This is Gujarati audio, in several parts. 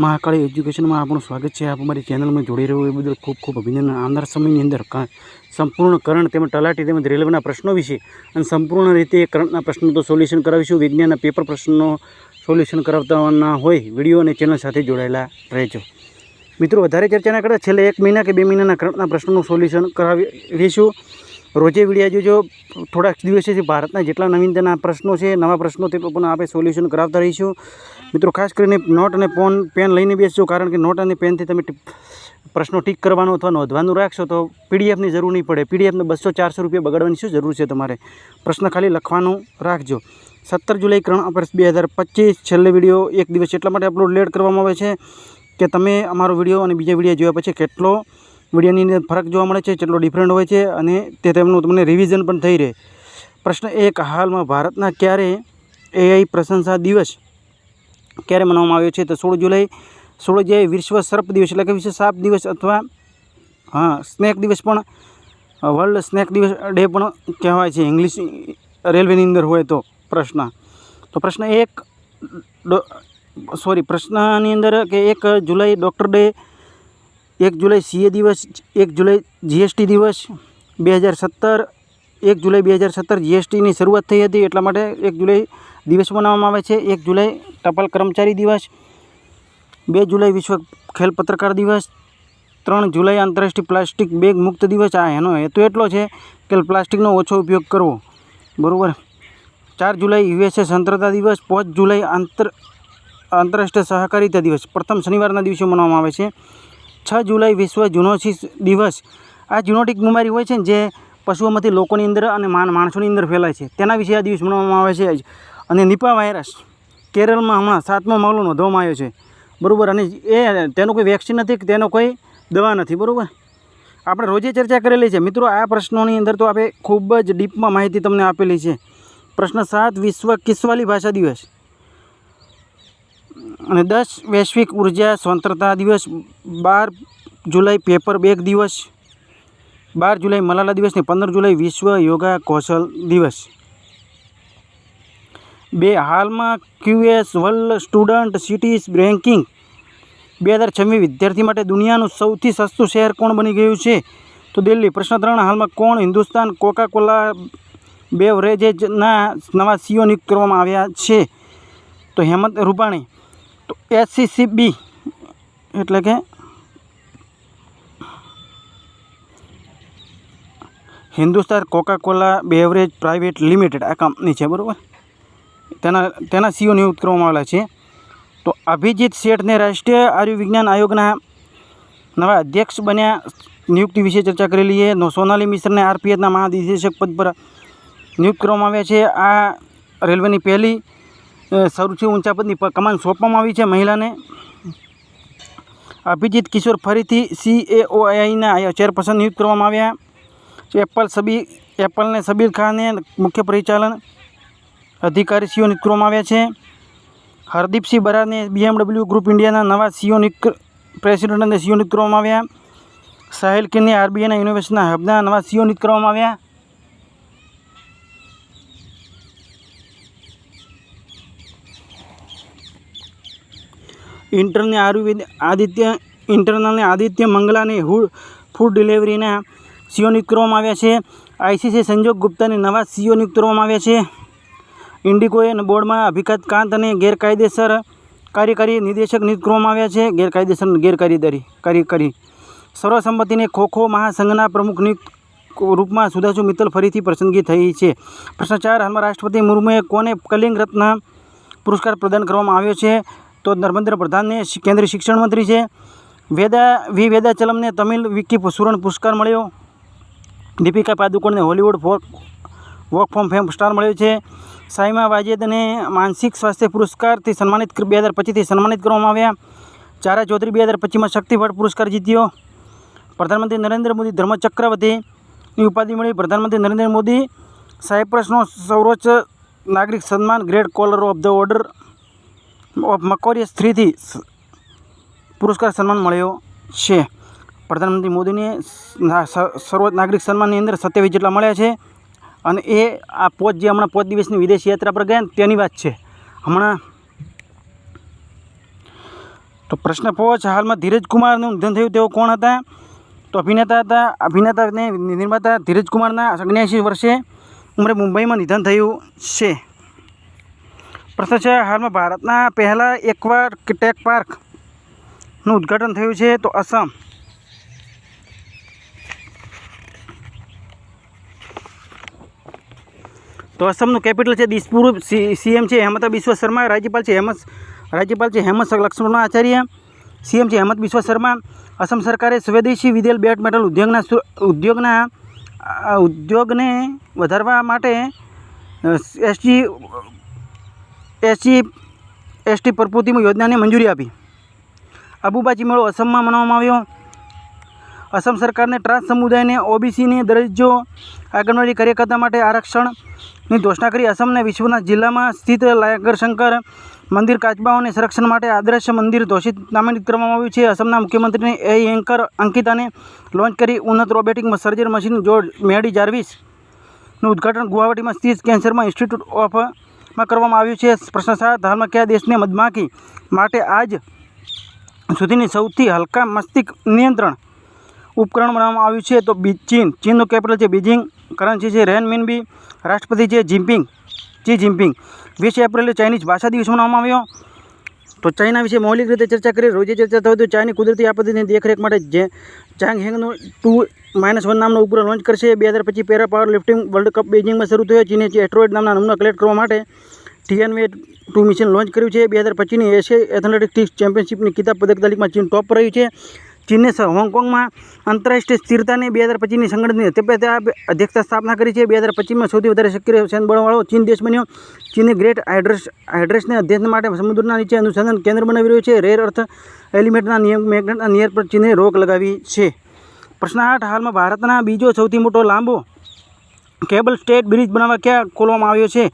મહાકાળી એજ્યુકેશનમાં આપણું સ્વાગત છે. આપ અમારી ચેનલમાં જોડી રહ્યો એ બદલ ખૂબ ખૂબ અભિનંદન. આવનાર સમયની અંદર સંપૂર્ણ કરંટ તેમજ તલાટી તેમજ રેલવેના પ્રશ્નો વિશે અને સંપૂર્ણ રીતે કરંટના પ્રશ્નો તો સોલ્યુશન કરાવીશું. વિજ્ઞાનના પેપર પ્રશ્નો સોલ્યુશન કરાવતાના હોય વીડિયો અને ચેનલ સાથે જોડાયેલા રહેજો. મિત્રો, વધારે ચર્ચા ના કરતા છેલ્લે એક મહિના કે બે મહિનાના કરંટના પ્રશ્નોનું સોલ્યુશન કરાવી રહીશું. રોજે વિડીયા જોજો થોડાક દિવસેથી ભારતના જેટલા નવીનતાના પ્રશ્નો છે, નવા પ્રશ્નો તે પણ આપણે સોલ્યુશન કરાવતા રહીશું. મિત્રો, ખાસ કરીને નોટ અને પોન પેન લઈને બેસજો, કારણ કે નોટ અને પેનથી તમે પ્રશ્નો ટીક કરવાનો અથવા નોંધવાનું રાખશો તો પીડીએફની જરૂર નહીં પડે. પીડીએફને બસો ચારસો રૂપિયા બગાડવાની શું જરૂર છે તમારે? પ્રશ્ન ખાલી લખવાનું રાખજો. સત્તર જુલાઈ ત્રણ વર્ષ બે હજાર પચીસ, છેલ્લે વીડિયો એક દિવસ એટલા માટે અપલોડ લેટ કરવામાં આવે છે કે તમે અમારો વીડિયો અને બીજા વીડિયો જોયા પછી કેટલો વિડીયોની અંદર ફરક જોવા મળે છે, કેટલો ડિફરન્ટ હોય છે અને તે તેમનું તમને રિવિઝન પણ થઈ રહે. પ્રશ્ન એક, હાલમાં ભારતના ક્યારે એઆઈ પ્રશંસા દિવસ ક્યારે મનાવવામાં આવ્યો છે? તો સોળ જુલાઈ સોળ જુલાઈ વિશ્વ સર્પ દિવસ એટલે કે વિશ્વ સાપ દિવસ અથવા, હા, સ્નેક દિવસ પણ, વર્લ્ડ સ્નેક દિવસ ડે પણ કહેવાય છે. ઇંગ્લિશ રેલવેની અંદર હોય તો પ્રશ્ન. તો પ્રશ્ન એક સોરી, પ્રશ્નની અંદર કે એક જુલાઈ ડૉક્ટર ડે એક જુલાઈ સીએ દિવસ, એક જુલાઈ જીએસટી દિવસ, બે હજાર સત્તર, એક જુલાઈ બે હજાર સત્તર જીએસટીની શરૂઆત થઈ હતી, એટલા માટે એક જુલાઈ દિવસ મનાવવામાં આવે છે. એક જુલાઈ ટપાલ કર્મચારી દિવસ, બે જુલાઈ વિશ્વ ખેલ પત્રકાર દિવસ, ત્રણ જુલાઈ આંતરરાષ્ટ્રીય પ્લાસ્ટિક બેગ મુક્ત દિવસ. આ એનો હેતુ એટલો છે કે પ્લાસ્ટિકનો ઓછો ઉપયોગ કરવો. બરાબર? ચાર જુલાઈ યુએસએ સ્વતંત્રતા દિવસ, પાંચ જુલાઈ આંતર, આંતરરાષ્ટ્રીય સહકારિતા દિવસ. પ્રથમ શનિવારના દિવસે મનાવવામાં આવે છે. છ જુલાઈ વિશ્વ જુનોસિસ દિવસ. આ જુનોટિક બીમારી હોય છે ને જે પશુઓમાંથી લોકોની અંદર અને માણસોની અંદર ફેલાય છે. તેના વિશે આ દિવસ મનાવવામાં આવે છે અને નિપા વાયરસ કેરળમાં હમણાં સાતમો મામલો નોંધવામાં આવ્યો છે. બરાબર? અને એ તેનું કોઈ વેક્સિન નથી કે તેનો કોઈ દવા નથી. બરાબર? આપણે રોજે ચર્ચા કરેલી છે. મિત્રો, આ પ્રશ્નોની અંદર તો આપણે ખૂબ જ ડીપમાં માહિતી તમને આપેલી છે. પ્રશ્ન સાત, વિશ્વ કિસ્વાલી ભાષા દિવસ. અને દસ વૈશ્વિક ઊર્જા સ્વતંત્રતા દિવસ, બાર જુલાઈ પેપર બેગ દિવસ, બાર જુલાઈ મલાલા દિવસ ને પંદર જુલાઈ વિશ્વ યોગા કૌશલ દિવસ. બે, હાલમાં QS world student cities ranking બે હજાર છવ્વીસ વિદ્યાર્થી માટે દુનિયાનું સૌથી સસ્તું શહેર કોણ બની ગયું છે? તો દિલ્હી, પ્રશ્ન ત્રણ, હાલમાં કોણ હિન્દુસ્તાન કોકાકોલા બેવરેજેજના નવા સીઓ નિયુક્ત કરવામાં આવ્યા છે? તો હેમંત રૂપાણી તો એસસીસીબી એટલે કે Hindustan Coca-Cola beverage private limited આ કંપની છે, બરાબર? તેના તેના સીઓ નિયુક્ત કરવામાં આવેલા છે. તો અભિજીત શેઠને રાષ્ટ્રીય આયુર્વિજ્ઞાન આયોગના નવા અધ્યક્ષ બન્યા. નિયુક્તિ વિશે ચર્ચા કરેલી છે. નો સોનાલી મિશ્રને આરપીએફના મહાનિદેશક પદ પર નિયુક્ત કરવામાં આવ્યા છે. આ રેલવેની પહેલી સૌથી ઊંચા પદની કમાન સોંપવામાં આવી છે મહિલાને. અભિજીત કિશોર ફરીથી સીએઓઆઈના ચેરપર્સન નિયુક્ત કરવામાં આવ્યા. એપલ સબી, એપલને સબીર ખાનને મુખ્ય પરિચાલન અધિકારી સીઓ નિયુક્ત કરવામાં આવ્યા છે. હરદીપસિંહ બરાને બીએમડબલ્યુ ગ્રુપ ઇન્ડિયાના નવા સીઓ નિયુક્ત પ્રેસિડેન્ટ અને સીઓ નિયુક્ત કરવામાં આવ્યા. સાહેલ કિને આરબીઆઈના યુનિવર્સિટીના હબના નવા સીઓ નિયુક્ત કરવામાં આવ્યા. ઇન્ટરને આયુર્વેદ આદિત્ય, ઇન્ટરનલને આદિત્ય મંગલાને ફૂડ ડિલિવરીના સીઓ નિયુક્ત કરવામાં આવ્યા છે. આઈસીસી સંજોગ ગુપ્તાને નવા સીઓ નિયુક્ત કરવામાં આવ્યા છે. ઇન્ડિકોએ બોર્ડમાં અભિકાત કાંત અને ગેરકાયદેસર કાર્યકારી નિદેશક નિયુક્ત કરવામાં આવ્યા છે. ગેરકાયદેસર અને ગેરકાયદેદારી કાર્યકારી. સર્વસંમતિને ખોખો મહાસંઘના પ્રમુખ નિયુક્ત રૂપમાં સુધાશુ મિત્તલ ફરીથી પસંદગી થઈ છે. પ્રશ્ન ચાર, હાલમાં રાષ્ટ્રપતિ મુર્મુએ કોને કલિંગ રત્ન પુરસ્કાર પ્રદાન કરવામાં આવ્યો છે? તો ધર્મેન્દ્ર પ્રધાનને કેન્દ્રીય શિક્ષણ મંત્રી છે. વેદા, વી. વેદાચલમને તમિલ વિકી સુવર્ણ પુરસ્કાર મળ્યો. દીપિકા પાદુકોણને હોલિવૂડ ફોક વોક ફોમ ફેમ સ્ટાર મળ્યો છે. સાઈમા વાજેદને માનસિક સ્વાસ્થ્ય પુરસ્કારથી સન્માનિત બે હજાર પચીસથી સન્માનિત કરવામાં આવ્યા. ચારા ચૌધરી બે હજાર પચીસમાં શક્તિવડ પુરસ્કાર જીત્યો. પ્રધાનમંત્રી નરેન્દ્ર મોદી ધર્મ ચક્રવર્તીની ઉપાધિ મળી પ્રધાનમંત્રી નરેન્દ્ર મોદી સાયપ્રસનો સર્વોચ્ચ નાગરિક સન્માન great collar of the order of Makarios થ્રીથી પુરસ્કાર સન્માન મળ્યો છે. પ્રધાનમંત્રી મોદીને સર્વોચ્ચ નાગરિક સન્માનની અંદર સત્યાવીસ જેટલા મળ્યા છે અને એ આ પોચ જે હમણાં પોચ દિવસની વિદેશ યાત્રા પર ગયા તેની વાત છે. હમણાં તો પ્રશ્ન પોચ હાલમાં ધીરજ કુમારનું નિધન થયું તેઓ કોણ હતા? તો અભિનેતા હતા અભિનેતા નિર્માતા ધીરજ કુમારના અગ્યાસી વર્ષે ઉંમરે મુંબઈમાં નિધન થયું છે. પ્રશ્ન છે, હાલમાં ભારતના પહેલાં એકવાર ટેક પાર્કનું ઉદ્ઘાટન થયું છે, તો અસમ તો અસમનું કેપિટલ છે, દિસપુર સીએમ છે, હેમંત બિશ્વ શર્મા, રાજ્યપાલ છે, હેમંત, રાજ્યપાલ છે, હેમંત લક્ષ્મણ આચાર્ય, સીએમ છે, હેમંત બિશ્વ શર્મા અસમ સરકારે સ્વદેશી વિદેલ મેટલ ઉદ્યોગના ઉદ્યોગના ઉદ્યોગને વધારવા માટે એસજી એસજી એસટી પ્રવૃત્તિ યોજનાને મંજૂરી આપી. અબુબાજી મેળો અસમમાં મનાવવામાં આવ્યો. અસમ સરકારને ટ્રાન્સ સમુદાયને ઓબીસીને દરજ્જો આંગણવાડી કાર્યકર્તા માટે આરક્ષણની ઘોષણા કરી અસમને વિશ્વના જિલ્લામાં સ્થિત લાયકરશંકર મંદિર કાચબાઓને સંરક્ષણ માટે આદર્શ મંદિર ઘોષિત નામાંકિત કરવામાં આવ્યું છે. અસમના મુખ્યમંત્રીને એ એન્કર અંકિતાને લોન્ચ કરી ઉન્નત રોબોટિક સર્જર મશીન જોડ મેડી જાર્વિસનું ઉદ્ઘાટન ગુવાહાટીમાં સ્થિત કેન્સરમાં ઇન્સ્ટિટ્યૂટ ઓફ માં કરવામાં આવ્યું છે. પ્રશ્ન સાત, હાલમાં કયા દેશને મધમાખી માટે આજ સુધીની સૌથી હલકા મસ્તિષ્ક નિયંત્રણ ઉપકરણ બનાવવામાં આવ્યું છે? તો ચીન. ચીનનું કેપિટલ છે બીજિંગ કરન્સી છે રેન મિનબી રાષ્ટ્રપતિ છે જિમ્પિંગ જી જિમ્પિંગ વીસ એપ્રિલે ચાઇનીઝ ભાષા દિવસ મનાવવામાં આવ્યો. તો ચાઇના વિશે મૌલિક રીતે ચર્ચા કરી. રોજે ચર્ચા થવી તો ચાઇની કુદરતી આપત્તિની દેખરેખ માટે જે ચાંગ હેંગનું ટુ માઇનસ વન નામનો ઉપગ્રહ લોન્ચ કરશે. બે હજાર પચીસ para power lifting world cup બેઇજિંગમાં શરૂ થયો ચીને એસ્ટ્રોઇડ નામના નમૂના કલેક્ટ કરવા માટે ટીએનવે ટુ મિશન લોન્ચ કર્યું છે. બે હજાર પચીસની એશિયાઈ એથ્લેટિક્સ ચેમ્પિયનશિપની કિતાબ પદક તાલીમમાં ચીન ટોપ પર રહ્યું છે. ચીને હોંગકોંગમાં આંતરરાષ્ટ્રીય સ્થિરતાને બે હજાર પચીસની સંગઠનની અધ્યક્ષતા સ્થાપના કરી છે. બે હજાર પચીસમાં સૌથી વધારે સક્રિય સૈન્યબળવાળો ચીન દેશ બન્યો. ચીને ગ્રેટ હાઇડ્રસ, હાઇડ્રસને અધ્યયન માટે સમુદ્રના નીચે અનુસંધાન કેન્દ્ર બનાવી રહ્યું છે. રેર અર્થ એલિમેન્ટના નિયમ, મેગ્નેટના નિયર પર ચીને રોક લગાવી છે. પ્રશ્ન હાલમાં ભારતના બીજો સૌથી મોટો લાંબો કેબલ સ્ટેટ બ્રિજ બનાવવા ક્યાં ખોલવામાં આવ્યો છે?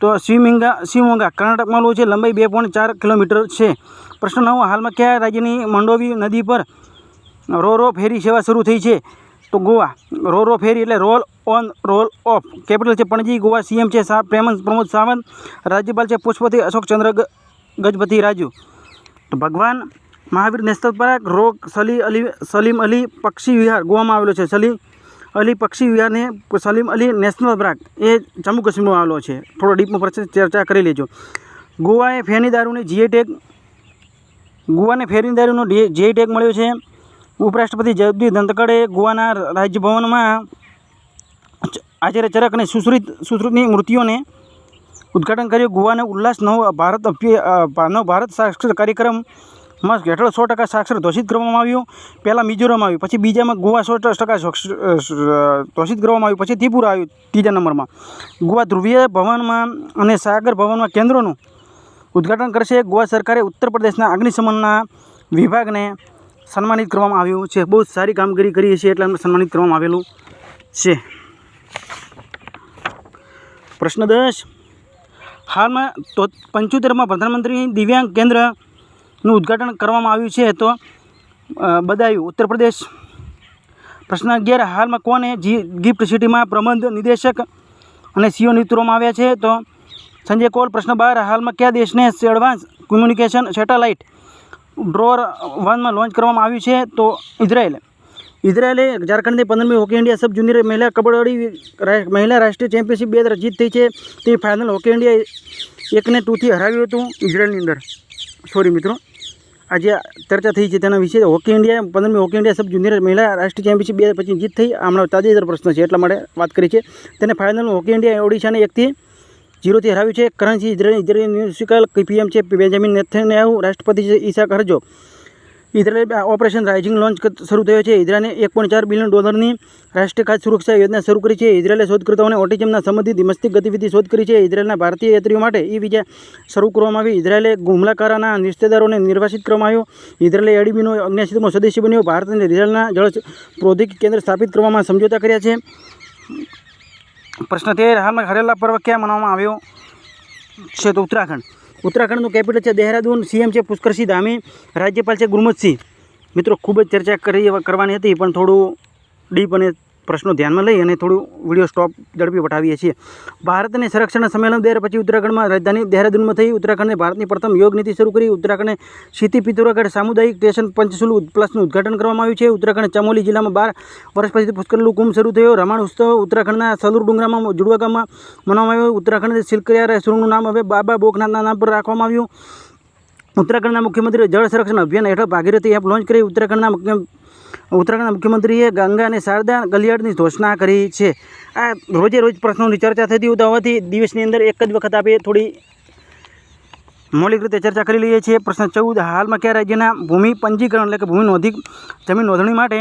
તો શિવમિંગા, શિવમોંગા, કર્ણાટકમાં લો છે. લંબાઈ બે ચાર કિલોમીટર છે. પ્રશ્ન નવ, હાલમાં કયા રાજ્યની મંડોવી નદી પર રો રો ફેરી સેવા શરૂ થઈ છે? તો ગોવા રો રો ફેરી એટલે roll on, roll off. Capital છે પણજી, ગોવા સીએમ છે પ્રેમંત, પ્રમોદ સાવંત. રાજ્યપાલ છે પુષ્પતિ અશોક ચંદ્ર ગજપતિ રાજુ. તો ભગવાન મહાવીર નેશનલ પાર્ક રોક સલી અલી, સલીમ અલી પક્ષી વિહાર ગોવામાં આવેલો છે. સલી અલી પક્ષી વિહારને સલીમ અલી નેશનલ પાર્ક એ જમ્મુ કાશ્મીરમાં આવેલો છે. થોડો ડીપમાં પર ચર્ચા કરી લેજો. ગોવાએ ફેની દારૂની જીએ ટેગ, ગોવાને ફેરી દારૂનો જીએ ટેગ મળ્યો છે. ઉપરાષ્ટ્રપતિ જગદીપ ધનકડે ગોવાના રાજભવનમાં ચ- આચાર્ય ચરક અને સુશ્રુત, સુશ્રુતની મૂર્તિઓને ઉદ્ઘાટન કર્યું. ગોવાને ઉલ્લાસ નવ ભારત અભ્ય- ભારત ભા- નવ કાર્યક્રમમાં હેઠળ સો ટકા સાક્ષર ઘોષિત કરવામાં આવ્યું. પહેલાં મિઝોરમ આવ્યું, પછી બીજામાં ગોવા સો ટકા ઘોષિત કરવામાં આવ્યું, પછી ત્રિપુરા આવ્યું ત્રીજા નંબરમાં. ગોવા ધ્રુવીય ભવનમાં અને સાગર ભવનમાં કેન્દ્રોનું ઉદ્ઘાટન કરશે. ગોવા સરકારે ઉત્તર પ્રદેશના અગ્નિશમનના વિભાગને સન્માનિત કરવામાં આવ્યું છે. બહુ સારી કામગીરી કરી છે એટલે એમને સન્માનિત કરવામાં આવેલું છે. પ્રશ્ન દસ. હાલમાં તો પંચોતેરમાં પ્રધાનમંત્રી દિવ્યાંગ કેન્દ્રનું ઉદ્ઘાટન કરવામાં આવ્યું છે તો બદાયું ઉત્તર પ્રદેશ. પ્રશ્ન અગિયાર, હાલમાં કોને જી, ગિફ્ટ સિટીમાં પ્રબંધ નિદેશક અને સીઓ નિતરવામાં આવ્યા છે? તો, સંજય કોલ, પ્રશ્ન બાર, હાલમાં કયા દેશને એડવાન્સ કોમ્યુનિકેશન સેટેલાઇટ ડ્રોર વનમાં લોન્ચ કરવામાં આવ્યું છે? તો, ઇઝરાયલ. ઇઝરાયેલે ઝારખંડની પંદરમી હોકી ઇન્ડિયા સબ જુનિયર મહિલા કબડ્ડી મહિલા રાષ્ટ્રીય ચેમ્પિયનશિપ બે હજાર જીત થઈ છે. તે ફાઇનલ હોકી ઇન્ડિયા એકને ટુથી હરાવ્યું હતું ઇઝરાયલની અંદર. સોરી મિત્રો. આજે ચર્ચા થઈ છે તેના વિશે. હોકી ઇન્ડિયા, પંદરમી હોકી ઇન્ડિયા સબ જુનિયર મહિલા રાષ્ટ્રીય ચેમ્પિયનશિપ બે હજાર જીત થઈ. હમણાં તાજેતર પ્રશ્ન છે એટલા માટે વાત કરી છે. તેને ફાઇનલમાં હોકી ઇન્ડિયા ઓડિશાને એકથી જીરોથી હરાવ્યું છે. Currency Israel Israel municipal PM છે. બેન્જામિન નેથન્યાહુ રાષ્ટ્રપતિ છે Isaac Herzog Israel operation rising launch શરૂ થયો છે. ઇઝરાયલે એક પોઈન્ટ ચાર બિલિયન ડોલરની રાષ્ટ્રીય ખાદ્ય સુરક્ષા યોજના શરૂ કરી છે. ઇઝરાયલે શોધકર્તાઓને ઓટિઝમના સંબંધિત મસ્તિક ગતિવિધિ શોધ કરી છે. ઇઝરાયલના ભારતીય યાત્રીઓ માટે ઈ વિઝા શરૂ કરવામાં આવી. ઇઝરાયલે હુમલાકારોના રિશ્તેદારોને નિર્વાસિત કરવામાં આવ્યો. ઇઝરાયલે એડીબીનો અગ્નિયાસીતમો સ્વદેશી બન્યો. ભારત અને ઇઝરાયલના જળ પ્રૌદ્યોગિક કેન્દ્ર સ્થાપિત કરવામાં સમજોતા કર્યા છે. પ્રશ્ન તેર, હાલમાં હરેલા પર્વ ક્યાં મનાવવામાં આવ્યો છે તો ઉત્તરાખંડ. ઉત્તરાખંડનું કેપિટલ છે દહેરાદૂન. સીએમ છે પુષ્કરસિંહ ધામી. રાજ્યપાલ છે ગુરમતસિંહ. મિત્રો, ખૂબ જ ચર્ચા કરી, કરવાની હતી, પણ થોડું ડીપ અને પ્રશ્નો ધ્યાનમાં લઈ અને થોડું વીડિયો સ્ટોપ ઝડપી પઠાવીએ છીએ. ભારતને સંરક્ષણ સંમેલન બે પછી ઉત્તરાખંડમાં રાજધાની દહેરાદૂનમાં થઈ ઉત્તરાખંડને ભારતની પ્રથમ યોગ નીતિ શરૂ કરી. ઉત્તરાખંડે સીતી પિત્તોરગઢ સામુદાયિક સ્ટેશન પંચશુલ પ્લસનું ઉદ્ઘાટન કરવામાં આવ્યું છે. ઉત્તરાખંડ ચમોલી જિલ્લામાં બાર વર્ષ પછી પુષ્કરલું કુંભ શરૂ થયો. રમાણ ઉત્સવ ઉત્તરાખંડના સલુર ડુંગરામાં જુડવા ગામમાં મનાવવામાં આવ્યો. ઉત્તરાખંડ સિલકરિયા સુરંગનું નામ હવે બાબા બોકનાથના નામ પર રાખવામાં આવ્યું. ઉત્તરાખંડના મુખ્યમંત્રીએ જળ સંરક્ષણ અભિયાન હેઠળ ભાગીરથી એપ લોન્ચ કરી. ઉત્તરાખંડના ઉત્તરાખંડના મુખ્યમંત્રીએ ગંગા અને શારદા ગલિયાળની ઘોષણા કરી છે. આ રોજે રોજ પ્રશ્નોની ચર્ચા થતી હોવાથી દિવસની અંદર એક જ વખત આપણે થોડી મૌલિક રીતે ચર્ચા કરી લઈએ છીએ. પ્રશ્ન ચૌદ, હાલમાં કયા રાજ્યના ભૂમિ પંજીકરણ એટલે કે ભૂમિ નોંધી, જમીન નોંધણી માટે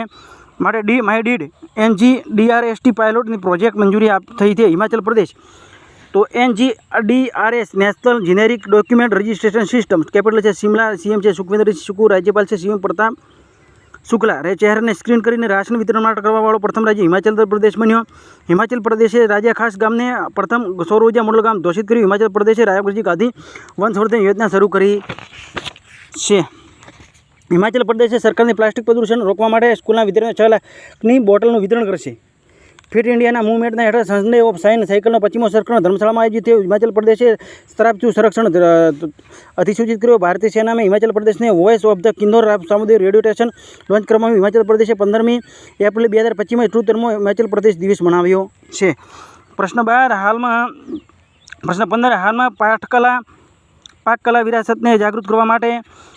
માટે D, my deed NG DRST પાયલોટની project મંજૂરી થઈ છે હિમાચલ પ્રદેશ. તો NG DRS national generic document registration system, capital છે, શિમલા, સીએમ છે સુખવિન્દર સુકુ રાજ્યપાલ છે સીએમ પ્રતાપ શુક્લા રે ચહેરાને સ્ક્રીન કરીને રાશન વિતરણ માટે કરવાવાળો પ્રથમ રાજ્ય હિમાચલ પ્રદેશ બન્યો. હિમાચલ પ્રદેશે રાજ્યા ખાસ ગામને પ્રથમ સૌર ઊર્જા મોડલ ગામ ઘોષિત કર્યું. હિમાચલ પ્રદેશે રાયપુરજી ગાંધી વન સંવર્ધન યોજના શરૂ કરી છે. હિમાચલ પ્રદેશે સરકારની પ્લાસ્ટિક પ્રદૂષણ રોકવા માટે સ્કૂલના વિતરણ છ લાખની બોટલનું વિતરણ કરશે. ફિટ ઇન્ડિયાના મૂવમેન્ટના હેઠળ સન્ડે ઓફ સાયન્સ સાયકલનો પશ્ચિમો સંસ્કરણ ધર્મશાળામાં આયોજિત થયો. હિમાચલ પ્રદેશે તરાપચુ સંરક્ષણ અધિસૂચિત કર્યો. ભારતીય સેનામાં હિમાચલ પ્રદેશને વોઇસ ઓફ ધ કિન્નોર સામુદાયિક રેડિયો સ્ટેશન લોન્ચ કરવામાં હિમાચલ પ્રદેશે પંદરમી એપ્રિલ બે હજાર પચીસમાં ટ્રુ ધર્મો હિમાચલ પ્રદેશ દિવસ મનાવ્યો છે. પ્રશ્ન બાર હાલમાં, પ્રશ્ન પંદર હાલમાં પાઠકલા પાકકલા વિરાસતને જાગૃત કરવા માટે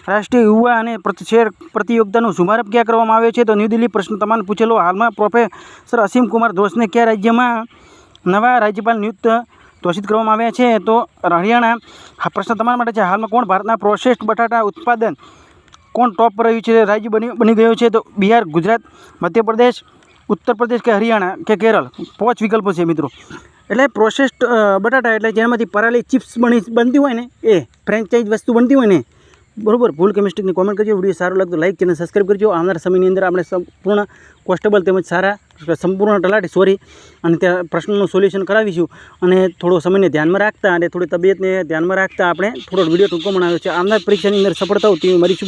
રાષ્ટ્રીય યુવા અને પ્રતિશેર પ્રતિયોગિતાનો શુભારંભ ક્યાં કરવામાં આવ્યો છે? તો ન્યૂ દિલ્હી પ્રશ્ન તમામ પૂછેલો. હાલમાં પ્રોફેસર અસીમ કુમાર ધોષને કયા રાજ્યમાં નવા રાજ્યપાલ નિયુક્ત ઘોષિત કરવામાં આવ્યા છે? તો હરિયાણા પ્રશ્ન તમારા માટે છે. હાલમાં કોણ ભારતના પ્રોસેસ્ડ બટાટા ઉત્પાદન કોણ ટોપ પર રહ્યું છે? રાજ્ય બની બની ગયું છે. તો બિહાર, ગુજરાત, મધ્યપ્રદેશ ઉત્તર પ્રદેશ કે હરિયાણા કે કેરળ પાંચ વિકલ્પો છે મિત્રો. એટલે પ્રોસેસ્ડ બટાટા એટલે જેનામાંથી પરાલી ચિપ્સ બની, બનતી હોય ને, એ ફ્રેન્ચાઇઝ વસ્તુ બનતી હોય ને, બરોબર? ભૂલ કે કોમેન્ટ કરજો. વીડિયો સારો લાગતો લાઈક ચેનલ સબસ્ક્રાઈબ કરજો. આવનારા સમયની અંદર આપણે સંપૂર્ણ કોન્સ્ટેબલ તેમજ સારા, સંપૂર્ણ તલાટી સોરી અને ત્યાં પ્રશ્નનું સોલ્યુશન કરાવીશું. અને થોડો સમયને ધ્યાનમાં રાખતા અને થોડી તબિયતને ધ્યાનમાં રાખતા આપણે થોડો વીડિયો ટૂંકો બનાવ્યો છે. આવનાર પરીક્ષાની અંદર સફળતા તેવી મારી શુભેચ્છા